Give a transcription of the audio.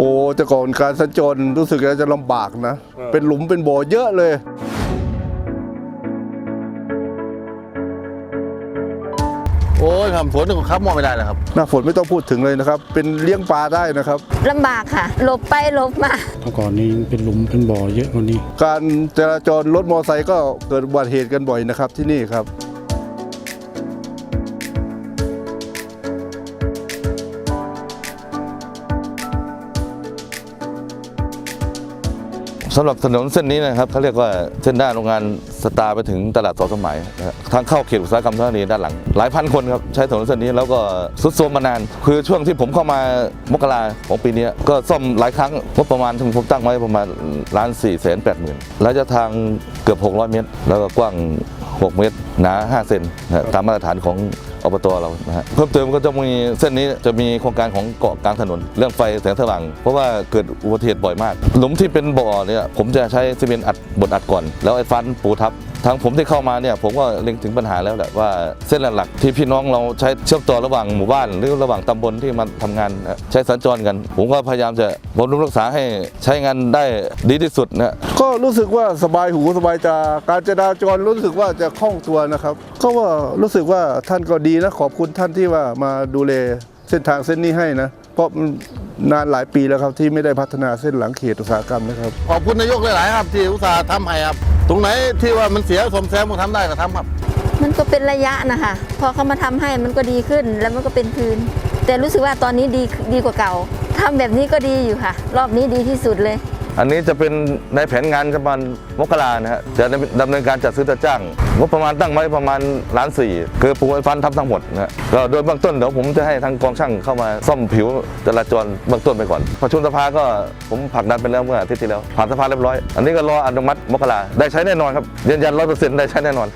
โอ้แต่ก่อนการสัญจรรู้สึกว่าจะลำบากนะ เป็นหลุมเป็นบ่อเยอะเลยโอ้ยครับฝนนี่ขับมองไม่ได้เลยครับ หน้าฝนไม่ต้องพูดถึงเลยนะครับ เป็นเลี้ยงปลาได้นะครับ ลำบากค่ะ หลบไปหลบมาเมื่อก่อนนี้เป็นหลุมเป็นบ่อเยอะกว่านี้ การจราจรรถมอเตอร์ไซค์ก็เกิดอุบัติเหตุกันบ่อยนะครับที่นี่ครับ สำหรับถนนเส้นนี้นะครับเขาเรียกว่าเส้นหน้าโรงงานสตาร์ไปถึงตลาดต่อสมัยนะฮะทางเข้าเขตอุตสาหกรรมท่านีด้านหลัง หลายพันคนครับใช้ถนนเส้นนี้แล้วก็สุดโทรมมานาน คือช่วงที่ผมเข้ามามกราของปีนี้ก็ซ่อมหลายครั้งงบประมาณที่ผมตั้งไว้ประมาณล้านสี่แสนแปดหมื่นระยะทางเกือบ 600 เมตร แล้วก็กว้าง 6 เมตร หนา 5 เซนนะตามมาตรฐานของอบตเรานะฮะเพิ่มเติมก็จะมีเส้นนี้จะมีโครงการของเกาะกลางถนน เรื่องไฟแสงสว่าง เพราะว่าเกิดอุบัติเหตุบ่อยมาก หลุมที่เป็นบ่อเนี่ยผมจะใช้ซีเมนต์อัดบดอัดก่อน แล้วไอ้ฟันปูทับทางผมที่เข้ามาเนี่ยผมก็เล็งถึงปัญหาแล้วแหละว่าเส้นหลักๆที่พี่น้องเราใช้เชื่อมต่อระหว่างหมู่บ้าน หรือระหว่างตำบลที่มาทำงานใช้สัญจรกัน ผมก็พยายามจะบำรุงรักษาให้ใช้งานได้ดีที่สุดนะก็รู้สึกว่าสบายหูสบายตาการจราจรรู้สึกว่าจะคล่องตัวนะครับ ก็ว่ารู้สึกว่าท่านก็ดีนะขอบคุณท่านที่ว่ามาดูแลเส้นทางเส้นนี้ให้นะ เพราะมันนานหลายปีแล้วครับที่ไม่ได้พัฒนาเส้นหลังเขตอุตสาหกรรมนะครับ ขอบคุณนายกหลาย ๆ ครับ ที่อุตส่าห์ทำให้ครับ ตรงไหนที่ว่ามันเสียสมแซมก็ทำได้ก็ทำครับ มันก็เป็นระยะนะคะ พอเขามาทำให้มันก็ดีขึ้นแล้วมันก็เป็นพื้น แต่รู้สึกว่าตอนนี้ดีดีกว่าเก่าทำแบบนี้ก็ดีอยู่ค่ะ รอบนี้ดีที่สุดเลย อันนี้จะเป็นในแผนงานประมาณมกรานะฮะจะดำเนินการจัดซื้อจัดจ้างงบประมาณตั้งไว้ประมาณล้านสี่คือปูไฟฟันทับทั้งหมดนะฮะก็โดยเบื้องต้นเดี๋ยวผมจะให้ทางกองช่างเข้ามาซ่อมผิวจราจรเบื้องต้นไปก่อนประชุมสภาก็ผมผลักดันไปแล้วเมื่ออาทิตย์ที่แล้วผ่านสภาเรียบร้อย อันนี้ก็รออนุมัติมกราได้ใช้แน่นอนครับยืนยันร้อยเปอร์เซ็นต์ได้ใช้แน่นอน